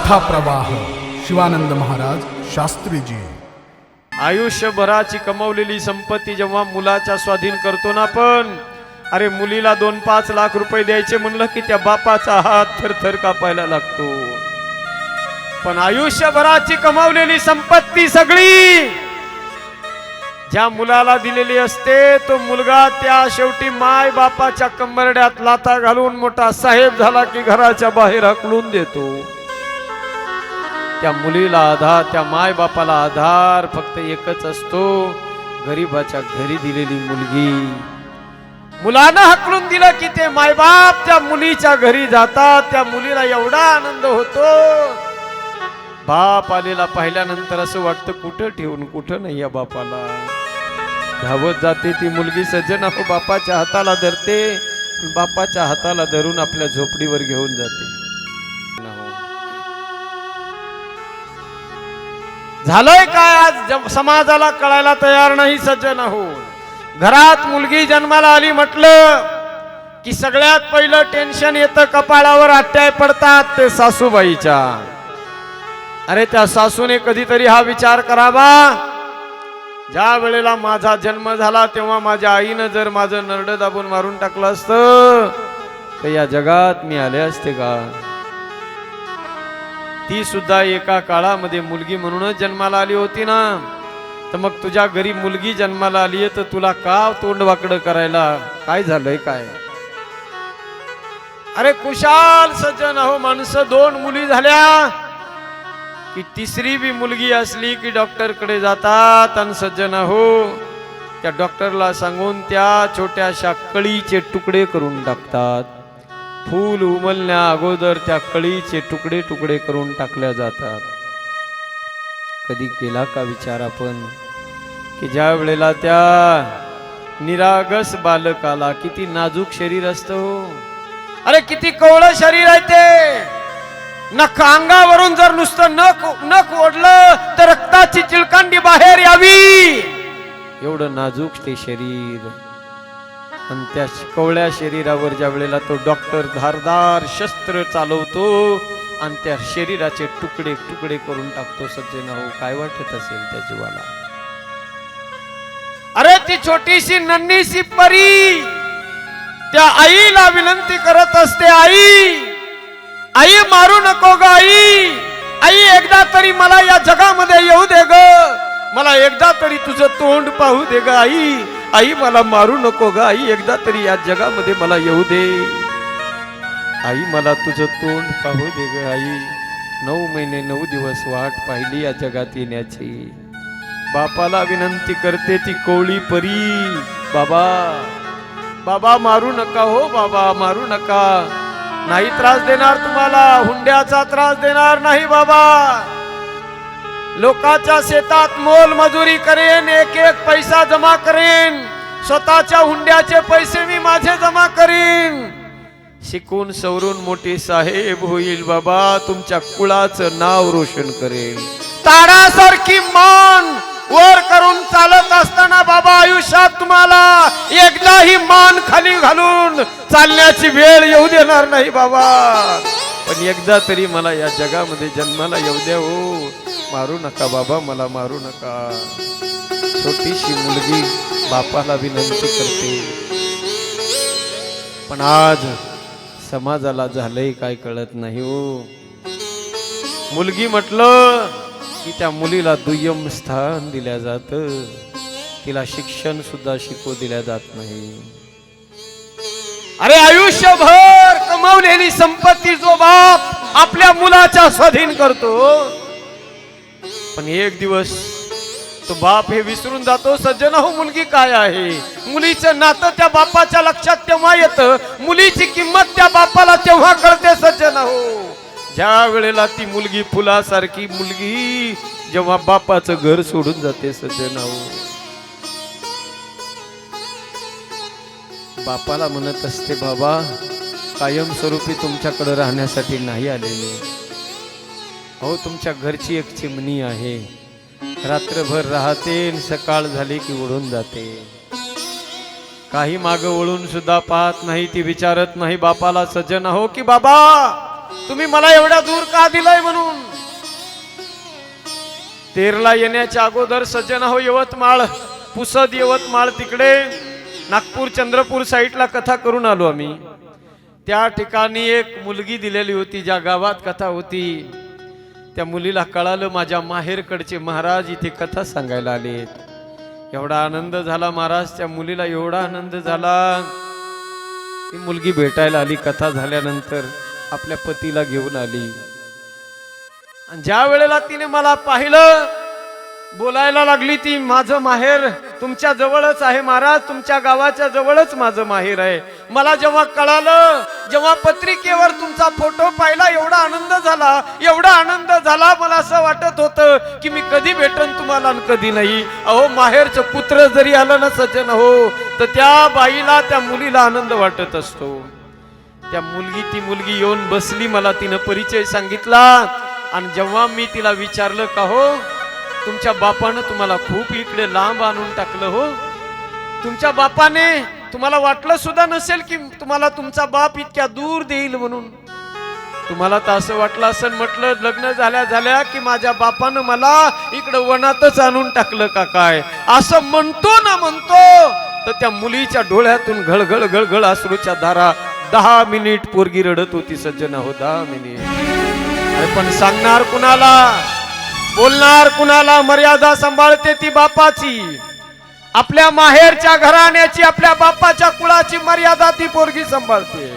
कथा प्रवाह शिवानंद महाराज शास्त्रीजी. आयुष्यभराची कमवलेली संपत्ती जेव्हा मुलाच्या स्वाधीन करतो ना पण अरे मुलीला दोन पाच लाख रुपये द्यायचे म्हणलं की त्या बापाचा हात थरथर कापायला लागतो. पण आयुष्यभराची कमावलेली संपत्ती सगळी ज्या मुलाला दिलेली असते तो मुलगा त्या शेवटी माय बापाच्या कंबरड्यात लाता घालून मोठा साहेब झाला की घराच्या बाहेर हकलून देतो. त्या मुलीला आधार त्या मायबापाला आधार फक्त एकच असतो गरीबाच्या घरी दिलेली मुलगी. मुलांना हकलून दिलं की ते मायबाप त्या मुलीच्या घरी जातात त्या मुलीला एवढा आनंद होतो. बाप आलेला पाहिल्यानंतर असं वाटतं कुठं ठेवून कुठं नाही या बापाला? धावत जाते ती मुलगी सज्जन बापाच्या हाताला धरते बापाच्या हाताला धरून आपल्या झोपडीवर घेऊन जाते. झालंय काय आज? समाजाला कळायला तयार नाही सज्जन हो घरात मुलगी जन्माला आली म्हटलं की सगळ्यात पहिलं टेन्शन येतं कपाळावर अट्ट्याय पडतात ते सासूबाईच्या. अरे त्या सासूने कधीतरी हा विचार करावा. ज्या वेळेला माझा जन्म झाला तेव्हा माझ्या आईनं जर माझं नरड दाबून मारून टाकलं असतं तर या जगात मी आले असते का? ती सुद्धा एका काळामध्ये मुलगी म्हणूनच जन्माला आली होती ना. तर मग तुझ्या घरी मुलगी जन्माला आली तर तुला का तोंड वाकडं करायला? काय झालंय काय? अरे कुशाल सज्जन अहो माणसं दोन मुली झाल्या. की तिसरी बी मुलगी असली की डॉक्टरकडे जातात आणि सज्जन अहो त्या डॉक्टरला सांगून त्या छोट्याशा कळीचे तुकडे करून टाकतात. फूल उमलण्या अगोदर त्या कळीचे तुकडे तुकडे करून टाकल्या जातात. कधी केला का विचार आपण? की ज्या वेळेला त्या निरागस बालकाला किती नाजूक शरीर असतं हो. अरे किती कवळ शरीर आहे ते. नका अंगावरून जर नुसतं नख नख ओढलं तर रक्ताची चिळकांडी बाहेर यावी. एवढं नाजूक ते शरीर. आणि त्या कवळ्या शरीरावर ज्या वेळेला तो डॉक्टर धारदार शस्त्र चालवतो आणि त्या शरीराचे तुकडे तुकडे करून टाकतो सज्जन हो काय वाटत असेल त्या जीवाला? अरे ती छोटीशी नन्हीशी परी त्या आईला विनंती करत असते आई आई मारू नको ग आई आई एकदा तरी मला या जगामध्ये येऊ दे ग मला एकदा तरी तुझं तोंड पाहू दे ग आई. आई मला मारू नको ग. आई एकदा तरी या जगामध्ये मला येऊ दे. आई मला तुझं तोंड पाहू दे ग आई. नऊ महिने नऊ दिवस वाट पाहिली या जगात येण्याची. बापाला विनंती करते ती कोवळी परी. बाबा बाबा मारू नका हो बाबा मारू नका. नाही त्रास देणार तुम्हाला. हुंड्याचा त्रास देणार नाही बाबा. लोकांच्या शेतात मोल मजुरी करेन एक एक पैसा जमा करेन. स्वतःच्या हुंड्याचे पैसे मी माझे जमा करीन. शिकून सवरून मोठी साहेब होईल बाबा तुमच्या कुळाचं नाव रोशन करेल तारासारखी मान वर करून चालत असताना बाबा आयुष्यात तुम्हाला एकदाही मान खाली घालून चालण्याची वेळ येऊ देणार नाही बाबा. पण एकदा तरी मला या जगामध्ये जन्माला येऊ द्या हो. मारू नका बाबा मला मारू नका. छोटीशी मुलगी बापाला विनंती करते. पण आज समाजाला झालंय काय कळत नाही हो. मुलगी म्हटलं की त्या मुलीला दुय्यम स्थान दिल्या जात. तिला शिक्षण सुद्धा शिकू दिल्या जात नाही. अरे आयुष्यभर कमवलेली संपत्ती जो बाप आपल्या मुलाच्या स्वाधीन करतो. पण एक दिवस तो बाप हे विसरून जातो सज्जन हो मुलगी काय आहे? मुलीचं नातं त्या बापाच्या लक्षात तेव्हा येतं. मुलीची किंमत त्या बापाला तेव्हा कळते सज्जन हो ज्या वेळेला ती मुलगी फुलासारखी मुलगी जेव्हा बापाचं घर सोडून जाते सज्जन हो बापाला म्हणत असते बाबा कायमस्वरूपी तुमच्याकडे राहण्यासाठी नाही आलेले. हो तुमच्या घरची एक चिमणी आहे. रात्रभर राहते आणि सकाळ झाली की उडून जाते. काही माग वळून सुद्धा पाहत नाही ती विचारत नाही बापाला सज्जन हो की बाबा तुम्ही मला एवढ्या दूर का दिलाय म्हणून? तेरला येण्याच्या अगोदर सज्जन हो यवतमाळ पुसद यवतमाळ तिकडे नागपूर चंद्रपूर साईडला कथा करून आलो आम्ही. त्या ठिकाणी एक मुलगी दिलेली होती ज्या गावात कथा होती. त्या मुलीला कळालं माझ्या माहेरकडचे महाराज इथे कथा सांगायला आलेत एवढा आनंद झाला महाराज त्या मुलीला एवढा आनंद झाला. ती मुलगी भेटायला आली कथा झाल्यानंतर आपल्या पतीला घेऊन आली. आणि ज्या वेळेला तिने मला पाहिलं बोलायला लागली ती माझं माहेर तुमच्या जवळच आहे महाराज तुमच्या गावाच्या जवळच माझं माहेर आहे. मला जेव्हा कळालं जेव्हा पत्रिकेवर तुमचा फोटो पाहिला एवढा आनंद झाला एवढा आनंद झाला मला असं वाटत होतं की मी कधी भेटन तुम्हाला कधी नाही. अहो माहेरचं पुत्र जरी आलं ना सज्जन हो तर त्या बाईला त्या मुलीला आनंद वाटत असतो. त्या मुलगी ती मुलगी येऊन बसली मला तिनं परिचय सांगितला आणि जेव्हा मी तिला विचारलं का हो तुमच्या बापानं तुम्हाला खूप इकडे लांब आणून टाकलं हो. तुमच्या बापाने तुम्हाला वाटलं सुद्धा नसेल की तुम्हाला तुमचा बाप इतक्या दूर देईल म्हणून. तुम्हाला तर असं वाटलं असं म्हटलं लग्न झाल्या झाल्या की माझ्या बापानं मला इकडं वनातच आणून टाकलं का काय? असं म्हणतो ना म्हणतो तर त्या मुलीच्या डोळ्यातून घळघळ घळघळ अश्रूच्या धारा दहा मिनिट पोरगी रडत होती सज्जन हो दहा मिनिट. पण सांगणार कुणाला? बोलणार कुणाला मर्यादा सांभाळते ती बापाची? आपल्या माहेरच्या घराण्याची आपल्या बापाच्या कुळाची मर्यादा ती पोरगी सांभाळते.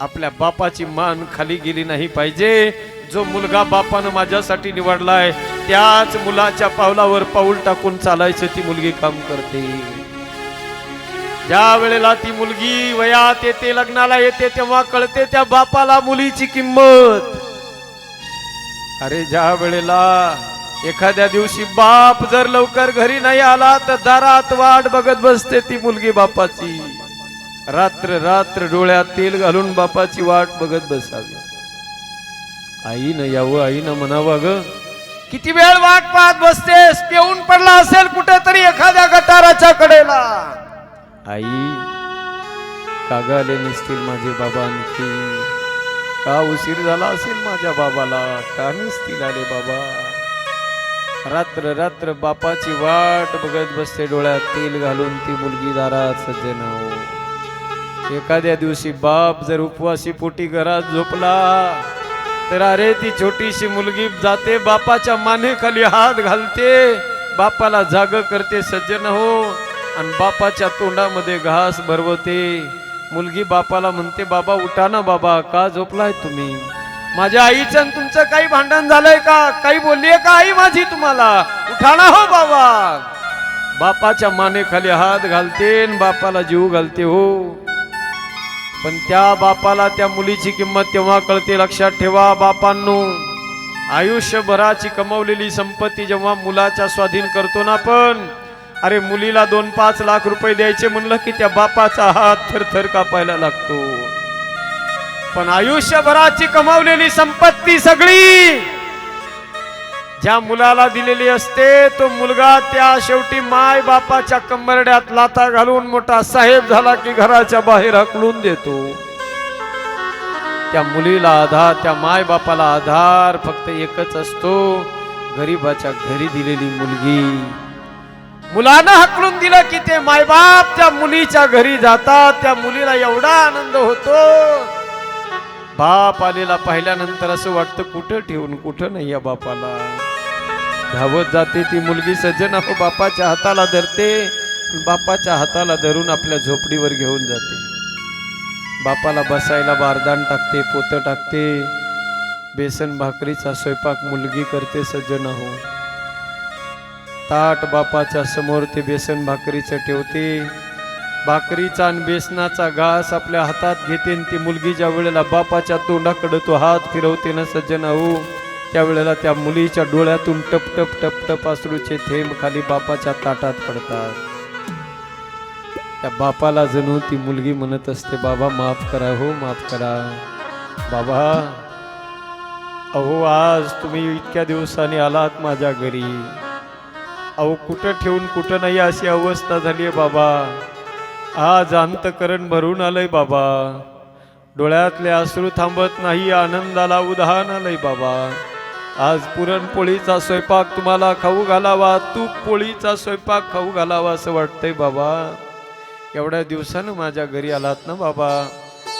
आपल्या बापाची मान खाली गेली नाही पाहिजे. जो मुलगा बापानं माझ्यासाठी निवडलाय त्याच मुलाच्या पावलावर पाऊल टाकून चालायचं ती मुलगी काम करते. ज्या वेळेला ती मुलगी वयात येते लग्नाला येते तेव्हा कळते त्या बापाला मुलीची किंमत. अरे ज्या वेळेला एखाद्या दिवशी बाप जर लवकर घरी नाही आला तर दारात वाट बघत बसते ती मुलगी बापाची. रात्र रात्र डोळ्यात तेल घालून बापाची वाट बघत बसावी. आईनं यावं आईनं म्हणावं ग किती वेळ वाट पाहत बसतेस? पेऊन पडला असेल कुठेतरी एखाद्या गटाराच्या कडेला. आई कागाले नसतील माझे बाबा आणखी. का उशीर झाला असेल माझ्या बाबाला? का नसतील आले बाबा? रात्र रात्र बापाची वाट बघत बसते डोळ्यात तेल घालून ती मुलगी दारात सज्जन हो. एखाद्या दिवशी बाप जर उपवासी पोटी घरात झोपला तर अरे ती छोटीशी मुलगी जाते बापाच्या मानेखाली हात घालते. बापाला जाग करते सज्जन हो आणि बापाच्या तोंडामध्ये घास भरवते. मुलगी बापाला म्हणते बाबा उठा ना बाबा का झोपलाय तुम्ही? माझ्या आईचं आणि तुमचं काही भांडण झालंय का? काही बोललीये का आई माझी तुम्हाला? उठा ना हो बाबा. बापाच्या मानेखाली हात घालते बापाला जीव घालते हो. पण त्या बापाला त्या मुलीची किंमत तेव्हा कळते लक्षात ठेवा बापांनो. आयुष्यभराची कमवलेली संपत्ती जेव्हा मुलाच्या स्वाधीन करतो ना आपण अरे मुलीला दोन पाच लाख रुपये द्यायचे म्हणलं की त्या बापाचा हात थरथर कापायला लागतो. पण आयुष्यभराची कमावलेली संपत्ती सगळी ज्या मुलाला दिलेली असते तो मुलगा त्या शेवटी माय बापाच्या कंबरड्यात लाथा घालून मोठा साहेब झाला की घराच्या बाहेर हकलून देतो. त्या मुलीला आधार त्या माय बापाला आधार फक्त एकच असतो गरीबाच्या घरी दिलेली मुलगी. मुलानं हकलून दिलं की ते मायबाप त्या मुलीच्या घरी जातात. त्या मुलीला एवढा आनंद होतो. बाप आलेला पाहिल्यानंतर असं वाटतं कुठं ठेवून कुठं नाही या बापाला? धावत जाते ती मुलगी सज्जन हो बापाच्या हाताला धरते. बापाच्या हाताला धरून आपल्या झोपडीवर घेऊन जाते. बापाला बसायला बारदान टाकते पोतं टाकते. बेसन भाकरीचा स्वयंपाक मुलगी करते सज्जन हो ताट बापाच्या समोर ते बेसन भाकरीचं ठेवते. भाकरीचा आणि बेसनाचा घास आपल्या हातात घेते आणि ती मुलगी ज्या वेळेला बापाच्या तोंडाकडे तो हात फिरवते ना सज्जन हो त्यावेळेला त्या मुलीच्या डोळ्यातून टप टप टप टप थेंब खाली बापाच्या ताटात पडतात. त्या बापाला जणू ती मुलगी म्हणत असते बाबा माफ करा हो माफ करा. बाबा अहो आज तुम्ही इतक्या दिवसांनी आलात माझ्या घरी. अहो कुठं ठेवून कुठं नाही अशी अवस्था झाली आहे बाबा. आज अंतकरण भरून आलंय बाबा. डोळ्यातले अश्रू थांबत नाही आनंदाला उदाहरण आलंय बाबा. आज पुरणपोळीचा स्वयंपाक तुम्हाला खाऊ घालावा तूप पोळीचा स्वयंपाक खाऊ घालावा असं वाटतंय बाबा. एवढ्या दिवसानं माझ्या घरी आलात ना बाबा.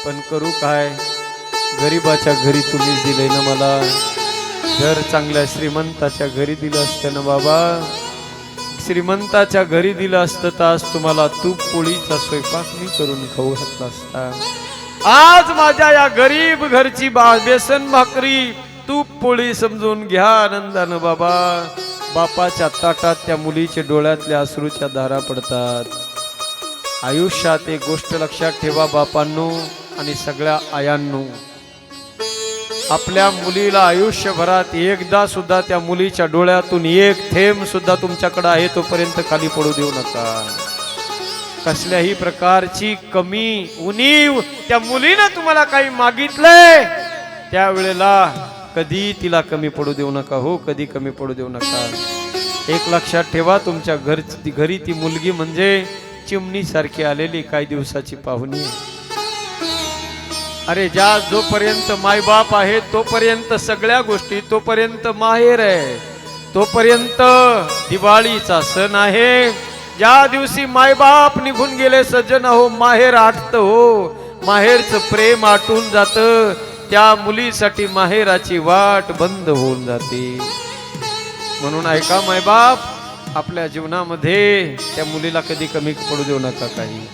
पण करू काय? गरीबाच्या घरी तुम्हीच दिलंय ना मला. घर चांगल्या श्रीमंताच्या घरी दिलं असतं ना बाबा. श्रीमंताच्या घरी दिलं असतं तर आज तुम्हाला तूप पोळीचा स्वयंपाक मी करून खाऊ घातला असता. आज माझ्या या गरीब घरची बा बेसन भाकरी तूप पोळी समजून घ्या आनंदानं बाबा. बापाच्या ताटात त्या मुलीच्या डोळ्यातल्या अश्रूच्या धारा पडतात. आयुष्यात एक गोष्ट लक्षात ठेवा बापांनो आणि सगळ्या आयांनो. आपल्या मुलीला आयुष्यभरात एकदा सुद्धा त्या मुलीच्या डोळ्यातून एक थेंब सुद्धा तुमच्याकडे आहे तोपर्यंत खाली पडू देऊ नका. कसल्याही प्रकारची कमी उणीव त्या मुलीनं तुम्हाला काही मागितलंय त्यावेळेला कधी तिला कमी पडू देऊ नका हो कधी कमी पडू देऊ नका. एक लक्षात ठेवा तुमच्या घर घरी ती मुलगी म्हणजे चिमणीसारखी आलेली काही दिवसाची पाहुणी. अरे ज्या जोपर्यंत मायबाप आहे तोपर्यंत सगळ्या गोष्टी तोपर्यंत माहेर आहे. तोपर्यंत दिवाळीचा सण आहे. ज्या दिवशी मायबाप निघून गेले सज्जन हो माहेर आटत हो. माहेरचं प्रेम आटून जात. त्या मुलीसाठी माहेराची वाट बंद होऊन जाते. म्हणून ऐका मायबाप आपल्या जीवनामध्ये त्या मुलीला कधी कमी पडू देऊ नका काही.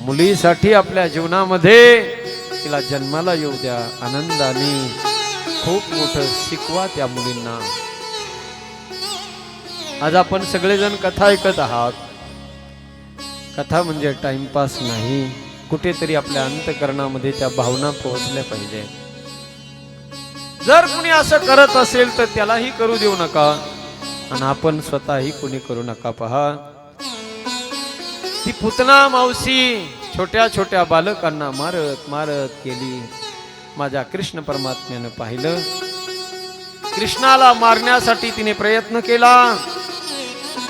मुलीसाठी आपल्या जीवनामध्ये तिला जन्माला येऊ द्या. आनंदाने खूप मोठं शिकवा त्या मुलींना. आज आपण सगळेजण कथा ऐकत आहात. कथा म्हणजे टाइमपास नाही. कुठेतरी आपल्या अंतकरणामध्ये त्या भावना पोहोचल्या पाहिजे. जर कुणी असं करत असेल तर त्यालाही करू देऊ नका. आणि आपण स्वतःही कुणी करू नका पहा. ती पुतना मावशी छोट्या छोट्या बालकांना मारत मारत गेली माझ्या कृष्ण परमात्म्यानं पाहिलं. कृष्णाला मारण्यासाठी तिने प्रयत्न केला.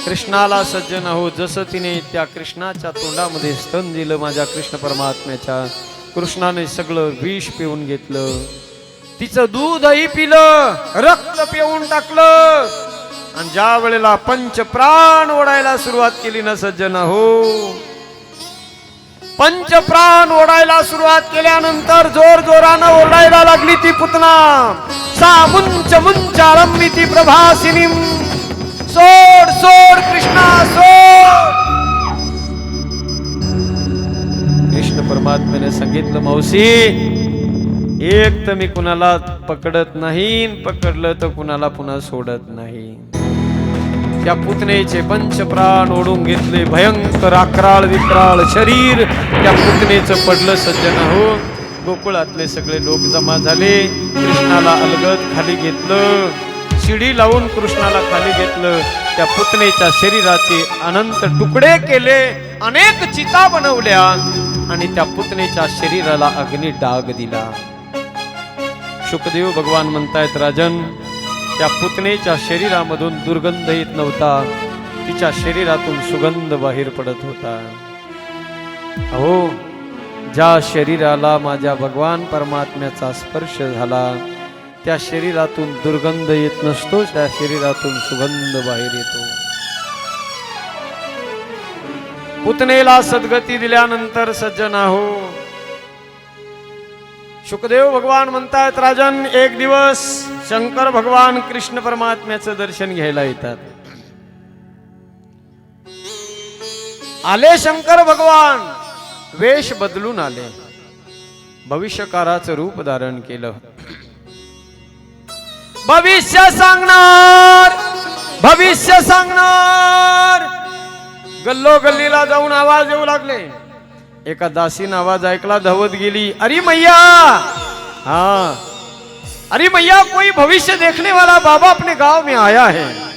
कृष्णाला सज्जन हो जसं तिने त्या कृष्णाच्या तोंडामध्ये स्तन दिलं माझ्या कृष्ण परमात्म्याच्या कृष्णाने सगळं विष पिऊन घेतलं. तिचं दूधही पिलं रक्त पिऊन टाकलं. आणि ज्या वेळेला पंच प्राण ओढायला सुरुवात केली ना सज्जन हो पंच प्राण ओढायला सुरुवात केल्यानंतर जोर जोरानं ओरडायला लागली ती पुतना सा मुंच मुंच आरंभी ती प्रभासिनी सोड सोड कृष्णा सोड! कृष्ण परमात्म्याने सांगितलं मावशी एक तर मी कुणाला पकडत नाही पकडलं तर कुणाला पुन्हा सोडत नाही. त्या पुतनेचे पंचप्राण ओढून घेतले. भयंकर अकराळ विक्राळ शरीर त्या पुतनेचं पडलं सज्जन हो. गोकुळातले सगळे लोक जमा झाले. कृष्णाला अलगद खाली घेतलं. शिडी लावून कृष्णाला खाली घेतलं. त्या पुतनेच्या शरीराचे अनंत तुकडे केले. अनेक चिता बनवल्या आणि त्या पुतनेच्या शरीराला अग्नी डाग दिला. शुकदेव भगवान म्हणतायत राजन त्या पुतणेच्या शरीरामधून दुर्गंध येत नव्हता. तिच्या शरीरातून सुगंध बाहेर पडत होता. अहो ज्या शरीराला माझ्या भगवान परमात्म्याचा स्पर्श झाला त्या शरीरातून दुर्गंध येत नसतो त्या शरीरातून सुगंध बाहेर येतो. पुतनेला सद्गती दिल्यानंतर सज्जन आहो. शुकदेव भगवान म्हणतायत राजन एक दिवस शंकर भगवान कृष्ण परमात्म्याचं दर्शन घ्यायला येतात. आले शंकर भगवान वेश बदलून आले. भविष्यकाराचं रूप धारण केलं. भविष्य सांगणार भविष्य सांगणार. गल्लो गल्लीला जाऊन आवाज येऊ लागले. एका दासीन आवाज ऐकला धावत गेली अरे मैया! हा. अरे भैया कोई भविष्य देखने वाला बाबा अपने गांव में आया है।